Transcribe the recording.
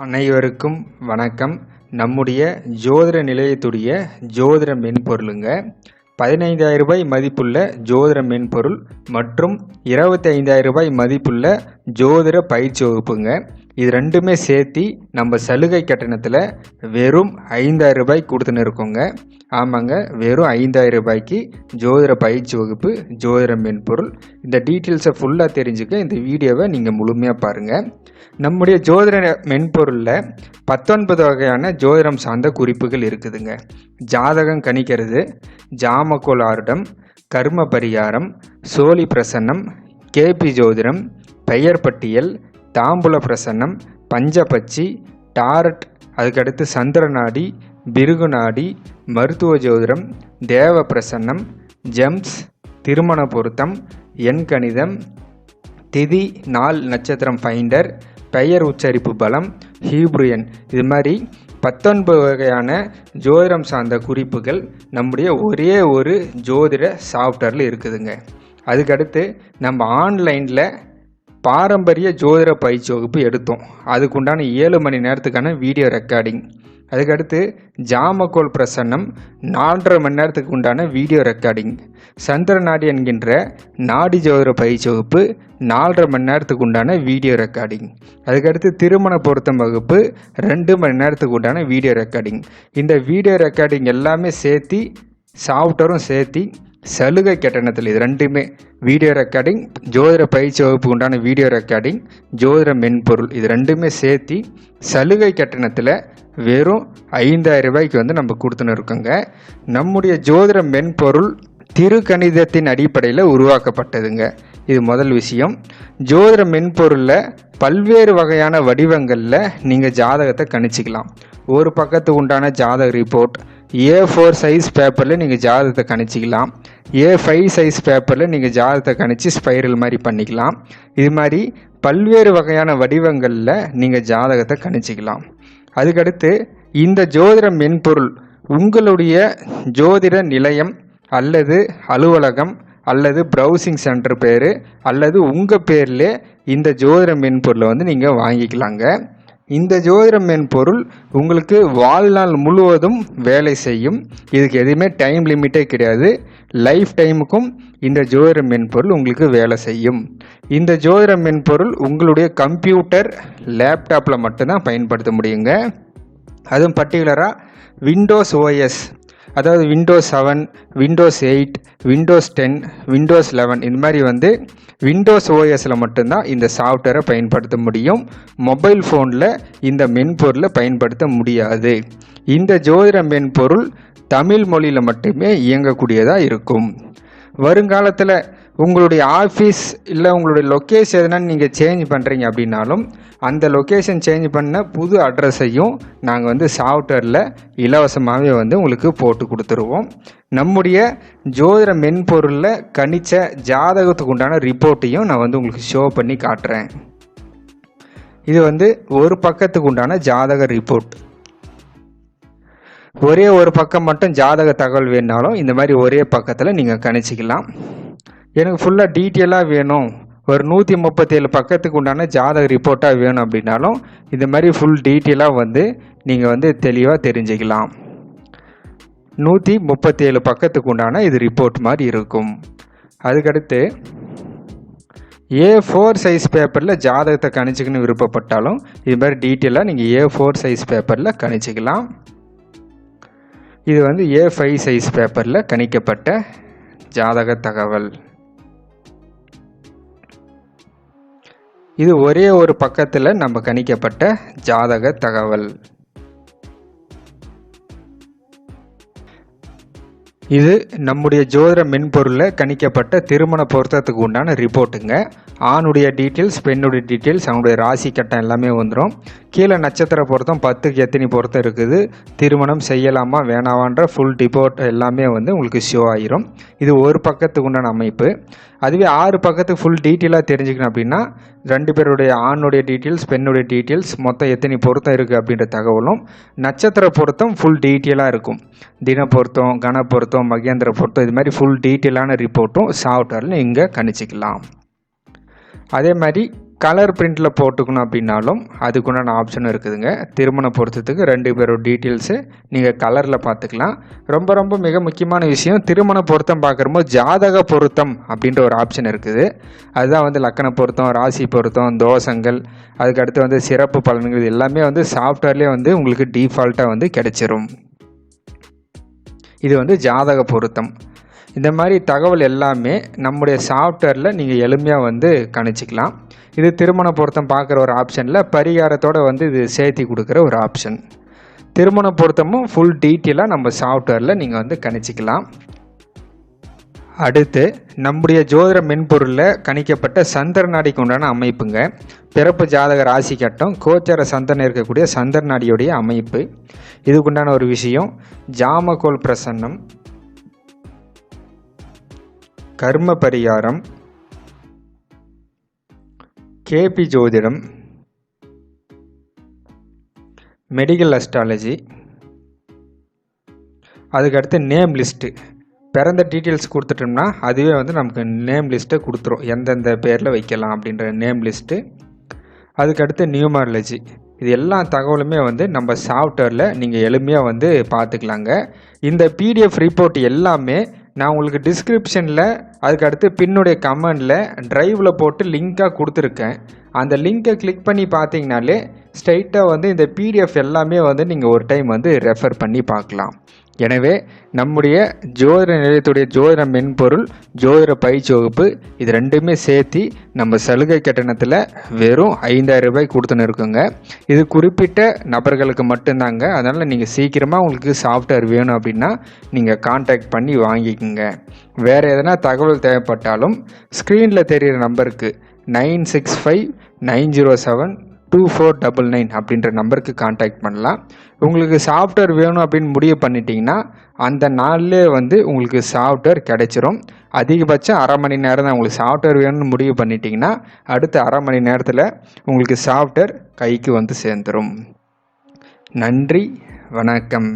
அனைவருக்கும் வணக்கம். நம்முடைய ஜோதிட நிலையத்துடைய ஜோதிட மென்பொருளுங்க. பதினைந்தாயிரம் ரூபாய் மதிப்புள்ள ஜோதிட மென்பொருள் மற்றும் இருபத்தி ஐந்தாயிரம் ரூபாய் மதிப்புள்ள ஜோதிட பயிற்சி வகுப்புங்க. இது ரெண்டுமே சேர்த்தி நம்ம சலுகை கட்டணத்தில் வெறும் ஐந்தாயிரம் ரூபாய் கொடுத்துன்னு இருக்கோங்க. ஆமாங்க வெறும் ஐந்தாயிரம் ரூபாய்க்கு ஜோதிட பயிற்சி வகுப்பு ஜோதிட மென்பொருள். இந்த டீட்டெயில்ஸை ஃபுல்லாக தெரிஞ்சுக்க இந்த வீடியோவை நீங்கள் முழுமையாக பாருங்கள் நம்முடைய ஜோதிட மென்பொருளில் பத்தொன்பது வகையான ஜோதிடம் சார்ந்த குறிப்புகள் இருக்குதுங்க. ஜாதகம் கணிக்கிறது ஜாமக்கோல் ஆருடம் கர்ம பரிகாரம் சோழி பிரசன்னம் கேபி ஜோதிடம் பெயர் பட்டியல் தாம்பூல பிரசன்னம் பஞ்சபட்சி டாரட் அதுக்கடுத்து சந்திரநாடி பிருகுநாடி மருத்துவ ஜோதிடம் தேவ பிரசன்னம் ஜெம்ஸ் திருமண பொருத்தம் எண்கணிதம் திதி நாள் நட்சத்திரம் ஃபைண்டர் பெயர் உச்சரிப்பு பலம் ஹீப்ரியன் இது மாதிரி பத்தொன்பது வகையான ஜோதிடம் சார்ந்த குறிப்புகள் நம்முடைய ஒரே ஒரு ஜோதிட சாஃப்ட்வேரில் இருக்குதுங்க. அதுக்கடுத்து நம்ம ஆன்லைனில் பாரம்பரிய ஜோதிட பயிற்சி வகுப்பு எடுத்தோம். அதுக்குண்டான ஏழு மணி நேரத்துக்கான வீடியோ ரெக்கார்டிங் அதுக்கடுத்து ஜாமக்கோல் பிரசன்னம் நாலரை மணி நேரத்துக்கு உண்டான வீடியோ ரெக்கார்டிங் சந்திர நாடி என்கின்ற நாடி ஜோதிட பயிற்சி வகுப்பு நாலரை மணி நேரத்துக்கு உண்டான வீடியோ ரெக்கார்டிங் அதுக்கடுத்து திருமண பொருத்தம் வகுப்பு ரெண்டு மணி நேரத்துக்கு உண்டான வீடியோ ரெக்கார்டிங் இந்த வீடியோ ரெக்கார்டிங் எல்லாமே சேர்த்தி சாஃப்ட்வேரும் சேர்த்தி சலுகை கட்டணத்தில் இது ரெண்டுமே. வீடியோ ரெக்கார்டிங் ஜோதிட பயிற்சி வகுப்பு உண்டான வீடியோ ரெக்கார்டிங் ஜோதிட மென்பொருள் இது ரெண்டுமே சேர்த்து சலுகை கட்டணத்தில் வெறும் ஐந்தாயிரம் ரூபாய்க்கு வந்து நம்ம கொடுத்துன்னு இருக்கோங்க. நம்முடைய ஜோதிட மென்பொருள் திருக்கணிதத்தின் அடிப்படையில் உருவாக்கப்பட்டதுங்க. இது முதல் விஷயம். ஜோதிட மென்பொருளில் பல்வேறு வகையான வடிவங்களில் நீங்கள் ஜாதகத்தை கணிச்சிக்கலாம். ஒரு பக்கத்துக்கு உண்டான ஜாதக ரிப்போர்ட் ஏ ஃபோர் சைஸ் பேப்பரில் நீங்கள் ஜாதகத்தை கணிச்சிக்கலாம். ஏ ஃபைவ் சைஸ் பேப்பரில் நீங்கள் ஜாதகத்தை கணிச்சு ஸ்பைரல் மாதிரி பண்ணிக்கலாம். இது மாதிரி பல்வேறு வகையான வடிவங்களில் நீங்கள் ஜாதகத்தை கணிச்சிக்கலாம். அதுக்கடுத்து இந்த ஜோதிட மென்பொருள் உங்களுடைய ஜோதிட நிலையம் அல்லது அலுவலகம் அல்லது ப்ரௌசிங் சென்டர் பேர் அல்லது உங்கள் பேரில் இந்த ஜோதிட மென்பொருளை வந்து நீங்கள் வாங்கிக்கலாங்க. இந்த ஜோதிடம் மென்பொருள் உங்களுக்கு வாழ்நாள் முழுவதும் வேலை செய்யும். இதுக்கு எதுவுமே டைம் லிமிட்டே கிடையாது. லைஃப் டைமுக்கும் இந்த ஜோதிட மென்பொருள் உங்களுக்கு வேலை செய்யும். இந்த ஜோதிட மென்பொருள் உங்களுடைய கம்ப்யூட்டர் லேப்டாப்பில் மட்டும்தான் பயன்படுத்த முடியுங்க. அதுவும் பர்டிகுலராக விண்டோஸ் ஓஎஸ் அதாவது Windows seven Windows eight Windows ten Windows eleven இந்த மாதிரி வந்து விண்டோஸ் ஓஎஸில் மட்டும்தான் இந்த சாஃப்ட்வேரை பயன்படுத்த முடியும். மொபைல் ஃபோனில் இந்த மென்பொருளை பயன்படுத்த முடியாது. இந்த ஜோதிட மென்பொருள் தமிழ் மொழியில் மட்டுமே இயங்கக்கூடியதாக இருக்கும். வருங்காலத்தில் உங்களுடைய ஆஃபீஸ் இல்லை உங்களுடைய லொக்கேஷன் எதனா நீங்கள் சேஞ்ச் பண்ணுறீங்க அப்படின்னாலும் அந்த லொக்கேஷன் சேஞ்ச் பண்ண புது அட்ரஸையும் நாங்கள் வந்து சாஃப்ட்வேரில் இலவசமாகவே வந்து உங்களுக்கு போட்டு கொடுத்துருவோம். நம்முடைய ஜோதிட மென்பொருளில் கணிச்ச ஜாதகத்துக்கு உண்டான ரிப்போர்ட்டையும் நான் வந்து உங்களுக்கு ஷோ பண்ணி காட்டுறேன். இது வந்து ஒரு பக்கத்துக்கு உண்டான ஜாதக ரிப்போர்ட் ஒரே ஒரு பக்கம் மட்டும் ஜாதக தகவல் வேணாலும் இந்த மாதிரி ஒரே பக்கத்தில் நீங்கள் கணிச்சிக்கலாம். எனக்கு ஃபுல்லாக டீட்டெயிலாக வேணும். ஒரு நூற்றி முப்பத்தேழு பக்கத்துக்கு உண்டான ஜாதக ரிப்போர்ட்டாக வேணும் அப்படின்னாலும் இந்த மாதிரி ஃபுல் டீட்டெயிலாக வந்து நீங்கள் வந்து தெளிவாக தெரிஞ்சுக்கலாம். நூற்றி முப்பத்தேழு பக்கத்துக்கு உண்டான இது ரிப்போர்ட் மாதிரி இருக்கும். அதுக்கடுத்து ஏ ஃபோர் சைஸ் பேப்பரில் ஜாதகத்தை கணிச்சிக்கணும் விருப்பப்பட்டாலும் இது மாதிரி டீட்டெயிலாக நீங்கள் ஏ ஃபோர் சைஸ் பேப்பரில் கணிச்சிக்கலாம். இது வந்து ஏ ஃபைவ் சைஸ் பேப்பரில் கணிக்கப்பட்ட ஜாதக தகவல். இது ஒரே ஒரு பக்கத்தில் நம்ம கணிக்கப்பட்ட ஜாதக தகவல். இது நம்முடைய ஜோதிட மென்பொருளில் கணிக்கப்பட்ட திருமண பொருத்தத்துக்கு உண்டான ரிப்போர்ட்டுங்க. ஆணுடைய டீட்டெயில்ஸ் பெண்ணுடைய டீட்டெயில்ஸ் அவனுடைய ராசி கட்டம் எல்லாமே வந்துடும் கீழே நட்சத்திர பொருத்தம் பத்துக்கு எத்தனை பொருத்தம் இருக்குது. திருமணம் செய்யலாமா வேணாவான்ற ஃபுல் ரிப்போர்ட் எல்லாமே வந்து உங்களுக்கு ஷோ ஆகிரும் இது ஒரு பக்கத்துக்கு உண்டான அமைப்பு. அதுவே ஆறு பக்கத்துக்கு ஃபுல் டீட்டெயிலாக தெரிஞ்சுக்கணும் அப்படின்னா ரெண்டு பேருடைய ஆணுடைய டீட்டெயில்ஸ் பெண்ணுடைய டீட்டெயில்ஸ் மொத்தம் எத்தனை பொருத்தம் இருக்குது அப்படின்ற தகவலும் நட்சத்திர பொருத்தம் ஃபுல் டீட்டெயிலாக இருக்கும். தின பொருத்தம் கன பொருத்தம் மகேந்திர பொருத்தம் இது மாதிரி ஃபுல் டீட்டெயிலான ரிப்போர்ட்டும் சாஃப்ட்வேரில் இங்கே கணிச்சிக்கலாம். அதே மாதிரி கலர் பிரிண்டில் போட்டுக்கணும் அப்படின்னாலும் அதுக்குண்டான ஆப்ஷனும் இருக்குதுங்க. திருமண பொருத்தத்துக்கு ரெண்டு பேரோட டீட்டெயில்ஸு நீங்கள் கலரில் பார்த்துக்கலாம். ரொம்ப ரொம்ப மிக முக்கியமான விஷயம் திருமண பொருத்தம் பார்க்குறப்போ ஜாதக பொருத்தம் அப்படின்ற ஒரு ஆப்ஷன் இருக்குது. அதுதான் வந்து லக்கண பொருத்தம் ராசி பொருத்தம் தோஷங்கள் அதுக்கடுத்து வந்து சிறப்பு பலன்கள் இது எல்லாமே வந்து சாஃப்ட்வேர்லேயே வந்து உங்களுக்கு டிஃபால்ட்டாக வந்து கிடைச்சிரும். இது வந்து ஜாதக பொருத்தம். இந்த மாதிரி தகவல் எல்லாமே நம்முடைய சாஃப்ட்வேரில் நீங்கள் எளிமையாக வந்து கணிச்சிக்கலாம். இது திருமண பொருத்தம் பார்க்குற ஒரு ஆப்ஷனில் பரிகாரத்தோடு வந்து இது சேர்த்தி கொடுக்குற ஒரு ஆப்ஷன் திருமண பொருத்தமும் ஃபுல் டீட்டெயிலாக நம்ம சாஃப்ட்வேரில் நீங்கள் வந்து கணிச்சிக்கலாம். அடுத்து நம்முடைய ஜோதிட மென்பொருளில் கணிக்கப்பட்ட சந்திர நாடிக்கு உண்டான அமைப்புங்க. பிறப்பு ஜாதக ராசி கட்டம் கோச்சார சந்தனம் இருக்கக்கூடிய சந்திர நாடியுடைய அமைப்பு. இதுக்குண்டான ஒரு விஷயம் ஜாமகோல் பிரசன்னம் கர்ம பரிகாரம் கேபி ஜோதிடம் மெடிக்கல் அஸ்ட்ராலஜி அதுக்கடுத்து நேம் லிஸ்ட்டு பிறந்த டீட்டெயில்ஸ் கொடுத்துட்டோம்னா அதுவே வந்து நமக்கு நேம் லிஸ்ட்டை கொடுத்துரும். எந்தெந்த பேரில் வைக்கலாம் அப்படின்ற நேம் லிஸ்ட்டு அதுக்கடுத்து நியூமாரலஜி இது எல்லா தகவலுமே வந்து நம்ம சாஃப்ட்வேரில் நீங்கள் எளிமையாக வந்து பார்த்துக்கலாங்க. இந்த பிடிஎஃப் ரிப்போர்ட் எல்லாமே நான் உங்களுக்கு டிஸ்கிரிப்ஷனில் அதுக்கு அடுத்து பின்னுடைய கமெண்டில் ட்ரைவில் போட்டு லிங்க்காக கொடுத்துருக்கேன். அந்த லிங்க்கை கிளிக் பண்ணி பார்த்தீங்கனாலே ஸ்ட்ரைட்டாக வந்து இந்த பிடிஎஃப் எல்லாமே வந்து நீங்கள் ஒரு டைம் வந்து ரெஃபர் பண்ணி பார்க்கலாம். எனவே நம்முடைய ஜோதிட நிலையத்துடைய ஜோதிட மென்பொருள் ஜோதிட பயிற்சி வகுப்பு இது ரெண்டுமே சேர்த்து நம்ம சலுகை கட்டணத்தில் வெறும் ஐந்தாயிரம் ரூபாய் கொடுத்துன்னு இருக்குங்க. இது குறிப்பிட்ட நபர்களுக்கு மட்டும்தாங்க. அதனால் நீங்கள் சீக்கிரமாக உங்களுக்கு சாஃப்ட்வேர் வேணும் அப்படின்னா நீங்கள் காண்டாக்ட் பண்ணி வாங்கிக்கோங்க. வேறு எதனா தகவல் தேவைப்பட்டாலும் ஸ்க்ரீனில் தெரிகிற நம்பருக்கு nine six five nine zero seven two four double nine அப்படின்ற நம்பருக்கு காண்டாக்ட் பண்ணலாம். உங்களுக்கு சாஃப்ட்வேர் வேணும் அப்படின்னு முடிவு பண்ணிட்டீங்கன்னா அந்த நாள்லேயே வந்து உங்களுக்கு சாஃப்ட்வேர் கிடைச்சிரும். அதிகபட்சம் அரை மணி நேரம் தான் உங்களுக்கு சாஃப்ட்வேர் வேணும்னு முடிவு பண்ணிட்டீங்கன்னா அடுத்த அரை மணி நேரத்தில் உங்களுக்கு சாஃப்ட்வேர் கைக்கு வந்து சேர்ந்துடும் நன்றி வணக்கம்.